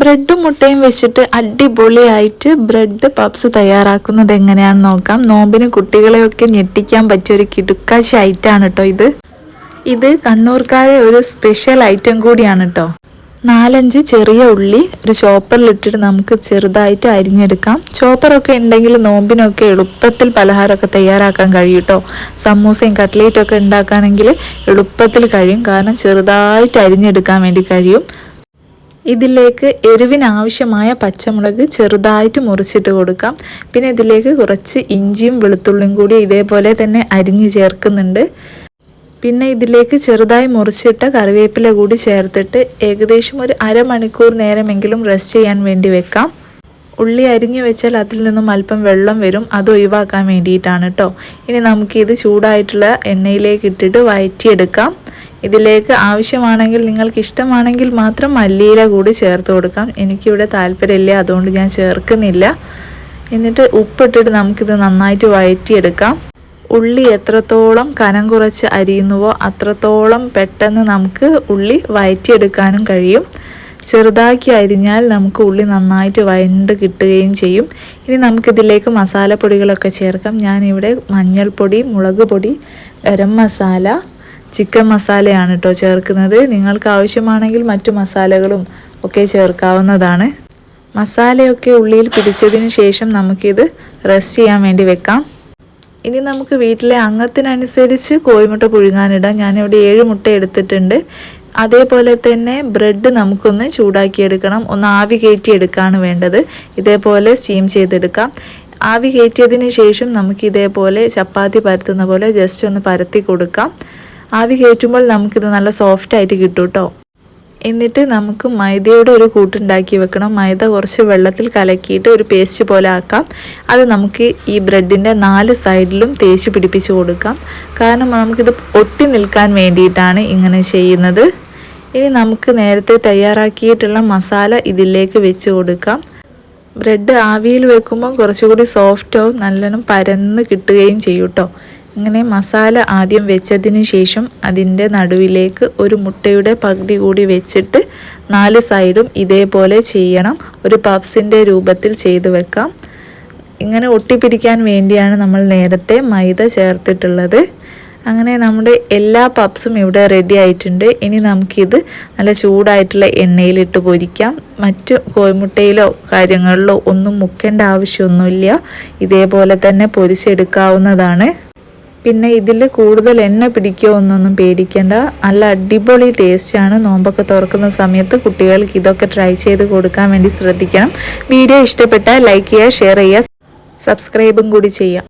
ബ്രെഡും മുട്ടയും വെച്ചിട്ട് അടിപൊളിയായിട്ട് ബ്രെഡ് പപ്സ് തയ്യാറാക്കുന്നത് എങ്ങനെയാണെന്ന് നോക്കാം. നോമ്പിന് കുട്ടികളെയൊക്കെ ഞെട്ടിക്കാൻ പറ്റിയ ഒരു കിടുക്കാശി ഐറ്റാണ് കേട്ടോ ഇത്. ഇത് കണ്ണൂർക്കാരെ ഒരു സ്പെഷ്യൽ ഐറ്റം കൂടിയാണ് കേട്ടോ നാലഞ്ച് ചെറിയ ഉള്ളി ഒരു ചോപ്പറിലിട്ടിട്ട് നമുക്ക് ചെറുതായിട്ട് അരിഞ്ഞെടുക്കാം. ചോപ്പറൊക്കെ ഉണ്ടെങ്കിൽ നോമ്പിനൊക്കെ എളുപ്പത്തിൽ പലഹാരമൊക്കെ തയ്യാറാക്കാൻ കഴിയും കേട്ടോ സമൂസയും കട്ട്ലേറ്റും ഒക്കെ ഉണ്ടാക്കാനെങ്കിൽ എളുപ്പത്തിൽ കഴിയും. കാരണം ചെറുതായിട്ട് അരിഞ്ഞെടുക്കാൻ വേണ്ടി കഴിയും. ഇതിലേക്ക് എരിവിനാവശ്യമായ പച്ചമുളക് ചെറുതായിട്ട് മുറിച്ചിട്ട് കൊടുക്കാം. പിന്നെ ഇതിലേക്ക് കുറച്ച് ഇഞ്ചിയും വെളുത്തുള്ളിയും കൂടി ഇതേപോലെ തന്നെ അരിഞ്ഞ് ചേർക്കുന്നുണ്ട്. പിന്നെ ഇതിലേക്ക് ചെറുതായി മുറിച്ചിട്ട കറിവേപ്പില കൂടി ചേർത്തിട്ട് ഏകദേശം ഒരു അരമണിക്കൂർ നേരമെങ്കിലും റെസ്റ്റ് ചെയ്യാൻ വേണ്ടി വെക്കാം. ഉള്ളി അരിഞ്ഞു വെച്ചാൽ അതിൽ നിന്നും അല്പം വെള്ളം വരും. അത് ഒഴിവാക്കാൻ വേണ്ടിയിട്ടാണ് കേട്ടോ ഇനി നമുക്കിത് ചൂടായിട്ടുള്ള എണ്ണയിലേക്ക് ഇട്ടിട്ട് വഴറ്റിയെടുക്കാം ഇതിലേക്ക് ആവശ്യമാണെങ്കിൽ നിങ്ങൾക്ക് ഇഷ്ടമാണെങ്കിൽ മാത്രം മല്ലിയില കൂടി ചേർത്ത് കൊടുക്കാം. എനിക്കിവിടെ താല്പര്യമില്ല അതുകൊണ്ട് ഞാൻ ചേർക്കുന്നില്ല. എന്നിട്ട് ഉപ്പിട്ടിട്ട് നമുക്കിത് നന്നായിട്ട് വഴറ്റിയെടുക്കാം. ഉള്ളി എത്രത്തോളം കനം കുറച്ച് അരിയുന്നുവോ അത്രത്തോളം പെട്ടെന്ന് നമുക്ക് ഉള്ളി വഴറ്റിയെടുക്കാനും കഴിയും. ചെറുതാക്കി അരിഞ്ഞാൽ നമുക്ക് ഉള്ളി നന്നായിട്ട് വയണ്ട് കിട്ടുകയും ചെയ്യും. ഇനി നമുക്കിതിലേക്ക് മസാലപ്പൊടികളൊക്കെ ചേർക്കാം. ഞാനിവിടെ മഞ്ഞൾപ്പൊടി മുളക് പൊടി ഗരം മസാല ചിക്കൻ മസാലയാണ് കേട്ടോ ചേർക്കുന്നത്. നിങ്ങൾക്ക് ആവശ്യമാണെങ്കിൽ മറ്റു മസാലകളും ഒക്കെ ചേർക്കാവുന്നതാണ്. മസാലയൊക്കെ ഉള്ളിയിൽ പിടിച്ചതിന് ശേഷം നമുക്കിത് റെസ്റ്റ് ചെയ്യാൻ വേണ്ടി വെക്കാം. ഇനി നമുക്ക് വീട്ടിലെ അംഗത്തിനനുസരിച്ച് കോഴിമുട്ട പുഴുങ്ങാനിടാം. ഞാനിവിടെ ഏഴ് മുട്ട എടുത്തിട്ടുണ്ട്. അതേപോലെ തന്നെ ബ്രെഡ് നമുക്കൊന്ന് ചൂടാക്കിയെടുക്കണം. ഒന്ന് ആവി കയറ്റി എടുക്കുകയാണ് വേണ്ടത്. ഇതേപോലെ സ്റ്റീം ചെയ്തെടുക്കാം. ആവി കയറ്റിയതിന് ശേഷം നമുക്കിതേപോലെ ചപ്പാത്തി പരത്തുന്ന പോലെ ജസ്റ്റ് ഒന്ന് പരത്തി കൊടുക്കാം. ആവി കയറ്റുമ്പോൾ നമുക്കിത് നല്ല സോഫ്റ്റായിട്ട് കിട്ടും കേട്ടോ എന്നിട്ട് നമുക്ക് മൈദയുടെ ഒരു കൂട്ടുണ്ടാക്കി വെക്കണം. മൈദ കുറച്ച് വെള്ളത്തിൽ കലക്കിയിട്ട് ഒരു പേസ്റ്റ് പോലെ ആക്കാം. അത് നമുക്ക് ഈ ബ്രെഡിന്റെ നാല് സൈഡിലും തേച്ച് പിടിപ്പിച്ച് കൊടുക്കാം. കാരണം നമുക്കിത് ഒട്ടി നിൽക്കാൻ വേണ്ടിയിട്ടാണ് ഇങ്ങനെ ചെയ്യുന്നത്. ഇനി നമുക്ക് നേരത്തെ തയ്യാറാക്കിയിട്ടുള്ള മസാല ഇതിലേക്ക് വെച്ച് കൊടുക്കാം. ബ്രെഡ് ആവിയിൽ വെക്കുമ്പോൾ കുറച്ചുകൂടി സോഫ്റ്റോ നല്ലോണം പരന്ന് കിട്ടുകയും ചെയ്യും കേട്ടോ ഇങ്ങനെ മസാല ആദ്യം വെച്ചതിന് ശേഷം അതിന്റെ നടുവിലേക്ക് ഒരു മുട്ടയുടെ പകുതി കൂടി വെച്ചിട്ട് നാല് സൈഡും ഇതേപോലെ ചെയ്യണം. ഒരു പപ്സിന്റെ രൂപത്തിൽ ചെയ്തു വെക്കാം. ഇങ്ങനെ ഒട്ടിപ്പിടിക്കാൻ വേണ്ടിയാണ് നമ്മൾ നേരത്തെ മൈദ ചേർത്തിട്ടുള്ളത്. അങ്ങനെ നമ്മുടെ എല്ലാ പപ്സും ഇവിടെ റെഡി ആയിട്ടുണ്ട്. ഇനി നമുക്കിത് നല്ല ചൂടായിട്ടുള്ള എണ്ണയിലിട്ട് പൊരിക്കാം. മറ്റ് കോഴിമുട്ടയിലോ കാര്യങ്ങളിലോ ഒന്നും മുക്കേണ്ട ആവശ്യമൊന്നുമില്ല. ഇതേപോലെ തന്നെ പൊരിച്ചെടുക്കാവുന്നതാണ്. പിന്നെ ഇതിൽ കൂടുതൽ എണ്ണ പിടിക്കുമോ എന്നൊന്നും പേടിക്കേണ്ട. നല്ല അടിപൊളി ടേസ്റ്റാണ് നോമ്പൊക്കെ തുറക്കുന്ന സമയത്ത് കുട്ടികൾക്ക് ഇതൊക്കെ ട്രൈ ചെയ്ത് കൊടുക്കാൻ വേണ്ടി ശ്രദ്ധിക്കണം. വീഡിയോ ഇഷ്ടപ്പെട്ടാൽ ലൈക്ക് ചെയ്യുക ഷെയർ ചെയ്യുക സബ്സ്ക്രൈബും കൂടി ചെയ്യാം